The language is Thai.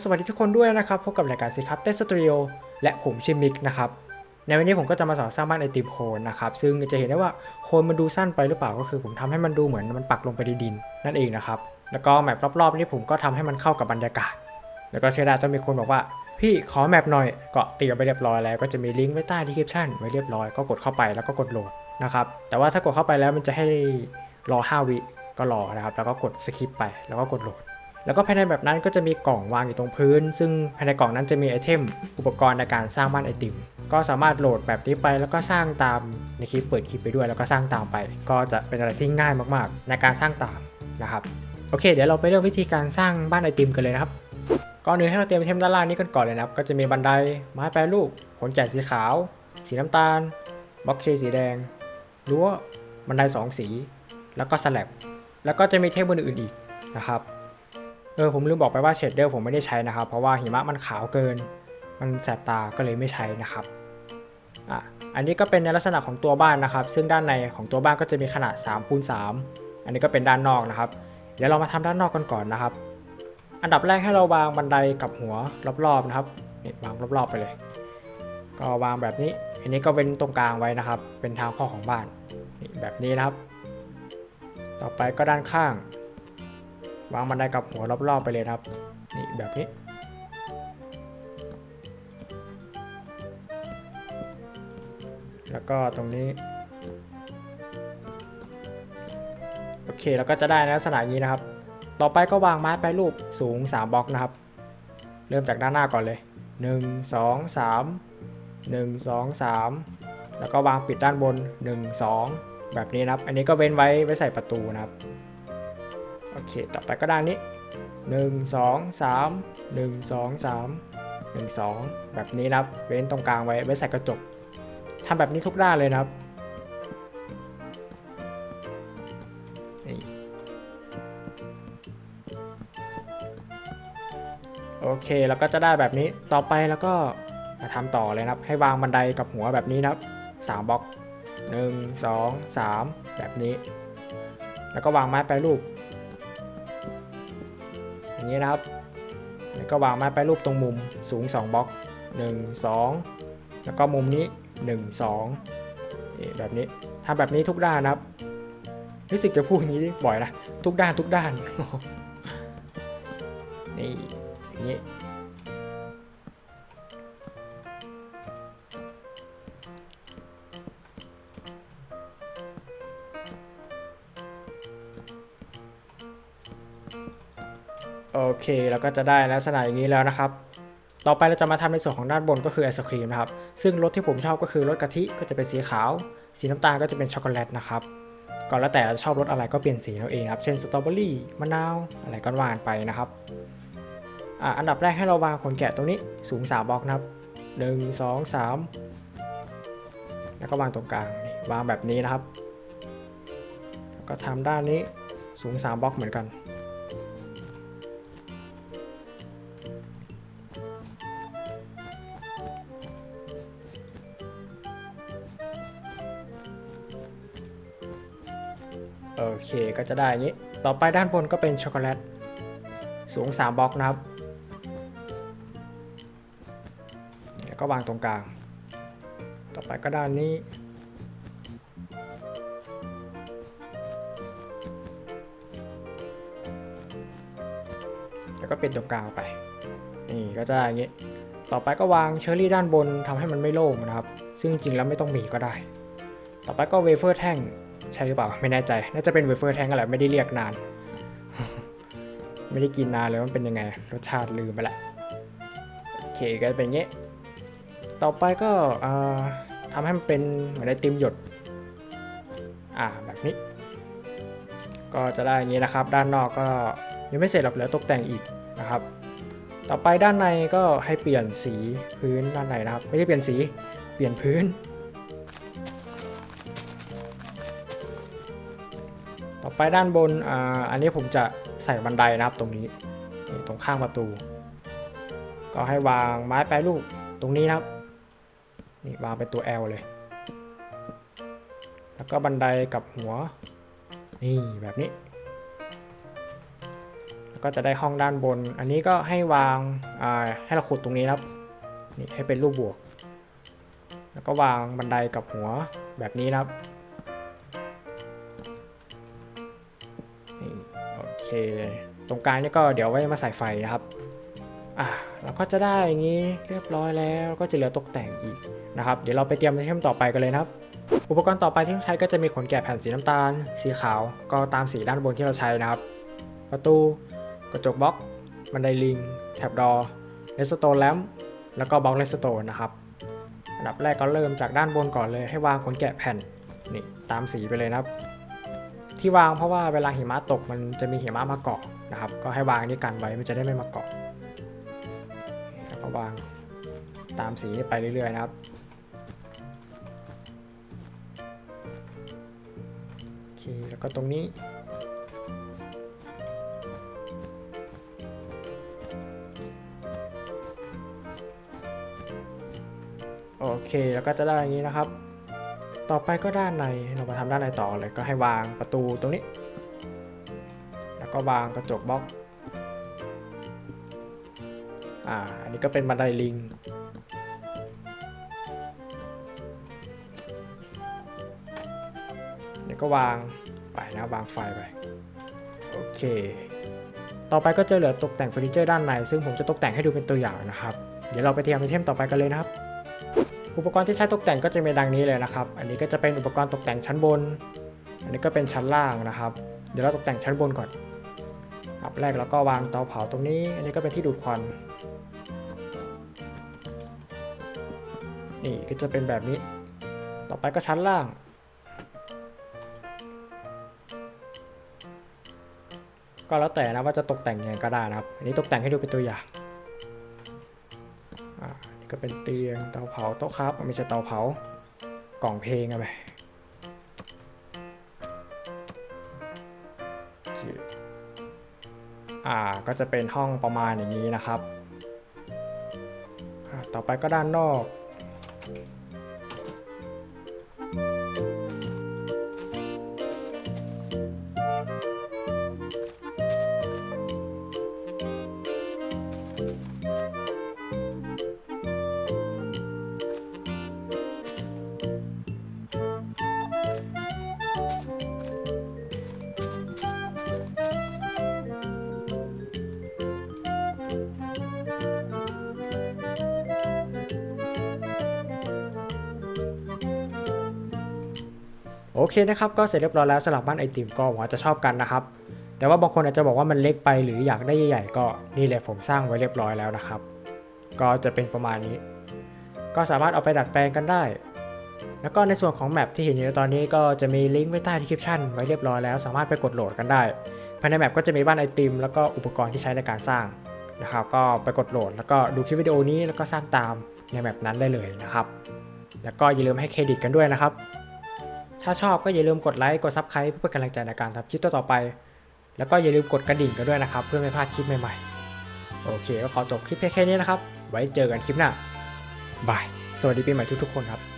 สวัสดีทุกคนด้วยนะครับ พบกับรายการสิครับเตสตูดิโอและผมชื่อมิกนะครับ ในวันนี้ผมก็จะมาสอนสร้างบ้านไอติมโคนนะครับ ซึ่งจะเห็นได้ว่าโคนมันดูสั้นไปหรือเปล่าก็คือ ผมทำให้มันดูเหมือนมันปักลงไปในดินนั่นเองนะครับ แล้วก็แมปรอบๆนี่ผมก็ทำให้มันเข้ากับบรรยากาศ แล้วก็เชื่อได้ต้องมีคนบอกว่า พี่ขอแมปหน่อยก็เตรียมไปเรียบร้อยแล้วก็จะมีลิงก์ไว้ใต้ดีคริปชั่นไว้เรียบร้อยก็กดเข้าไปแล้วก็กดโหลดนะครับ แต่ว่าถ้ากดเข้าไปแล้วมันจะให้รอ 5 วิก็รอนะครับ แล้วก็กดสคิปไปแล้วก็กดโหลด แล้วก็ภายในแบบนั้นก็จะมีกล่องวางอยู่ตรงพื้น ซึ่งภายในกล่องนั้นจะมีไอเทม อุปกรณ์ในการสร้างบ้านไอติม ก็สามารถโหลดแบบนี้ไปแล้วก็สร้างตามในคลิปเปิดคลิปไปด้วย แล้วก็สร้างตามไป ก็จะเป็นอะไรที่ง่ายมากๆ ในการสร้างตามนะครับโอเค เดี๋ยวเราไปเริ่มวิธีการสร้างบ้านไอติมกันเลยนะครับก่อนอื่นให้เราเตรียมไอเทมด้านล่างนี้กันก่อนเลยนะครับ ก็จะมีบันไดไม้แปรรูปขนแกะสีขาว สีน้ำตาลบล็อกเคสีแดงรั้วบันไดสองสี แล้วก็สแลบแล้วก็จะมีเทมบนอื่นๆอีกนะครับ เออผมลืมบอกไปว่าเชดเดอร์ผมไม่ได้ใช้นะครับ เพราะว่าหิมะมันขาวเกิน มันแสบตาก็เลยไม่ใช้นะครับอะอันนี้ก็เป็นในลักษณะของตัวบ้านนะครับ ซึ่งด้านในของตัวบ้านก็จะมีขนาด3คูณ3อันนี้ก็เป็นด้านนอกนะครับ เดี๋ยวเรามาทำด้านนอกกันก่อนนะครับ อันดับแรกให้เราวางบันไดกับหัวรอบๆนะครับนี่วางรอบๆไปเลย ก็วางแบบนี้ อันนี้ก็เว้นตรงกลางไว้นะครับ เป็นทางเข้าของบ้านนี่แบบนี้นะครับ ต่อไปก็ด้านข้าง วางบันไดกับหัวรอบๆไปเลยครับ นี่แบบนี้ แล้วก็ตรงนี้ โอเคแล้วก็จะได้ในลักษณะนี้นะครับ ต่อไปก็วางไม้ไปรูปสูง 3บล็อกนะครับ เริ่มจากด้านหน้าก่อนเลย 1 2 3 1 2 3 แล้วก็วางปิดด้านบน 1 2 แบบนี้นะครับ อันนี้ก็เว้นไว้ไว้ใส่ประตูนะครับ โอเค ต่อไปก็ด้านนี้ 1 2 3 1 2 3 1 2 แบบนี้นะครับ เว้นตรงกลางไว้ ไว้ใส่กระจกทำแบบนี้ทุกด้านเลยนะครับโอเคแล้วก็จะได้แบบนี้ ต่อไปแล้วก็มาทำต่อเลยนะครับ ให้วางบันไดกับหัวแบบนี้นะครับ3บล็อก 1 2 3 แบบนี้ แล้วก็วางไม้ไปรูป อย่างนี้นะครับ แล้วก็วางไม้ไปรูปตรงมุมสูง 2บล็อก 1 2 แล้วก็มุมนี้ 1 2นี่แบบนี้ทำแบบนี้ทุกด้านนะครับ รู้สึกจะพูดอย่างนี้บ่อยนะ ทุกด้านทุกด้าน นี่อย่างนี้ โอเคแล้วก็จะได้ลักษณะอย่างนี้แล้วนะครับ ต่อไปเราจะมาทำในส่วนของด้านบนก็คือไอศครีมนะครับ ซึ่งรสที่ผมชอบก็คือรสกะทิก็จะเป็นสีขาว สีน้ำตาลก็จะเป็นช็อกโกแลตนะครับก็แล้วแต่เราชอบรสอะไรก็เปลี่ยนสีเอาเองครับ เช่นสตรอเบอรี่มะนาวอะไรก็วานไปนะครับอ่าอันดับแรกให้เราวางขนแกะตรงนี้สูง 3บล็อกนะครับ1 2 3แล้วก็วางตรงกลางนี่วางแบบนี้นะครับ แล้วก็ทำด้านนี้สูง 3บล็อกเหมือนกัน ก็จะได้อย่างนี้ ต่อไปด้านบนก็เป็นช็อกโกแลตสูง 3บล็อกนะครับแล้วก็วางตรงกลาง ต่อไปก็ด้านนี้ แล้วก็เป็นตรงกลางไป นี่ก็จะได้อย่างนี้ ต่อไปก็วางเชอร์รี่ด้านบนทำให้มันไม่โล่งนะครับ ซึ่งจริงๆแล้วไม่ต้องมีก็ได้ ต่อไปก็เวเฟอร์แท่ง ใช่หรือเปล่า ไม่แน่ใจ น่าจะเป็นเวเฟอร์แท่งกันแหละไม่ได้เรียกนาน ไม่ได้กินนานเลยมันเป็นยังไง รสชาติลืมไปละโอเคก็เป็นอย่างงี้ ต่อไปก็ทำให้มันเป็นเหมือนไอติมหยด อ่าแบบนี้ ก็จะได้อย่างนี้นะครับ ด้านนอกก็ยังไม่เสร็จหรอกเหลือตกแต่งอีกนะครับ ต่อไปด้านในก็ให้เปลี่ยนสีพื้นด้านในนะครับ ไม่ใช่เปลี่ยนสี เปลี่ยนพื้น ต่อไปด้านบนอ่าอันนี้ผมจะใส่บันไดนะครับตรงนี้นี่ตรงข้างประตู ก็ให้วางไม้แปรรูปตรงนี้นะครับนี่วางเป็นตัว L เลย แล้วก็บันไดกับหัว นี่แบบนี้ก็จะได้ห้องด้านบน อันนี้ก็ให้วางาให้เราขุดตรงนี้นะครับนี่ให้เป็นรูปบวก แล้วก็วางบันไดกับหัวแบบนี้นะครับ คตรงกลางนี่ก็เดี๋ยวไว้มาใส่ไฟนะครับอะเราก็จะได้อย่างนี้เรียบร้อยแล้วก็จะเหลือตกแต่งอีกนะครับ เดี๋ยวเราไปเตรียมไอเทมต่อไปกันเลยนะครับ อุปกรณ์ต่อไปที่ใช้ก็จะมีขนแกะแผ่นสีน้ำตาล สีขาว ก็ตามสีด้านบนที่เราใช้นะครับ ประตู กระจกบล็อก บันไดลิงแท็บดอร์เลสโตนแลมแล้วก็บล็อกเลสโตนนะครับ อันดับแรกก็เริ่มจากด้านบนก่อนเลยให้วางขนแกะแผ่นนี่ตามสีไปเลยนะครับ ที่วางเพราะว่าเวลาหิมะตกมันจะมีหิมะมาเกาะนะครับ ก็ให้วางอันนี้กันไว้มันจะได้ไม่มาเกาะแล้วก็วางตามสีนี้ไปเรื่อยๆนะครับโอเคแล้วก็ตรงนี้โอเค แล้วก็จะได้อย่างนี้นะครับ ต่อไปก็ด้านในเรามาทำด้านในต่อเลยก็ให้วางประตูตรงนี้ แล้วก็วางกระจกบล็อกอ่าอันนี้ก็เป็นบันไดลิงเดี๋ยวก็วางไปนะวางไฟไปโอเค ต่อไปก็จะเหลือตกแต่งเฟอร์นิเจอร์ด้านใน ซึ่งผมจะตกแต่งให้ดูเป็นตัวอย่างนะครับ เดี๋ยวเราไปเตรียมไอเทมต่อไปกันเลยนะครับ อุปกรณ์ที่ใช้ตกแต่งก็จะมีดังนี้เลยนะครับ อันนี้ก็จะเป็นอุปกรณ์ตกแต่งชั้นบน อันนี้ก็เป็นชั้นล่างนะครับ เดี๋ยวเราตกแต่งชั้นบนก่อนอับแรกเราก็วางเตาเผาตรงนี้ อันนี้ก็เป็นที่ดูดควัน นี่ก็จะเป็นแบบนี้ ต่อไปก็ชั้นล่าง ก็แล้วแต่นะว่าจะตกแต่งยังไงก็ได้นะครับ อันนี้ตกแต่งให้ดูเป็นตัวอย่าง ก็เป็นเตียงเตาเผาโต๊ะครับไม่ใช่เตาเผากล่องเพลงอะไปอ่าก็จะเป็นห้องประมาณอย่างนี้นะครับ ต่อไปก็ด้านนอก โอเคนะครับก็เสร็จเรียบร้อยแล้วสำหรับบ้านไอติมก็หวังว่าจะชอบกันนะครับ แต่ว่าบางคนอาจจะบอกว่ามันเล็กไปหรืออยากได้ใหญ่ๆก็นี่แหละผมสร้างไว้เรียบร้อยแล้วนะครับ ก็จะเป็นประมาณนี้ ก็สามารถเอาไปดัดแปลงกันได้ แล้วก็ในส่วนของแมปที่เห็นอยู่ตอนนี้ก็จะมีลิงก์ไว้ใต้ดีคริปชันไว้เรียบร้อยแล้ว สามารถไปกดโหลดกันได้ภายในแมปก็จะมีบ้านไอติม แล้วก็อุปกรณ์ที่ใช้ในการสร้างนะครับก็ไปกดโหลดแล้วก็ดูคลิปวิดีโอนี้แล้วก็สร้างตามในแมปนั้นได้เลยนะครับ แล้วก็อย่าลืมให้เครดิตกันด้วยนะครับ ถ้าชอบก็อย่าลืมกดไลค์ กดซับสไครป์เพื่อเป็นกำลังใจในการทำคลิปต่อๆไป แล้วก็อย่าลืมกดกระดิ่งกันด้วยนะครับ เพื่อไม่พลาดคลิปใหม่ๆ โอเค ก็ขอจบคลิปเพียงแค่นี้นะครับ ไว้เจอกันคลิปหน้า บาย สวัสดีปีใหม่ทุกๆคนครับ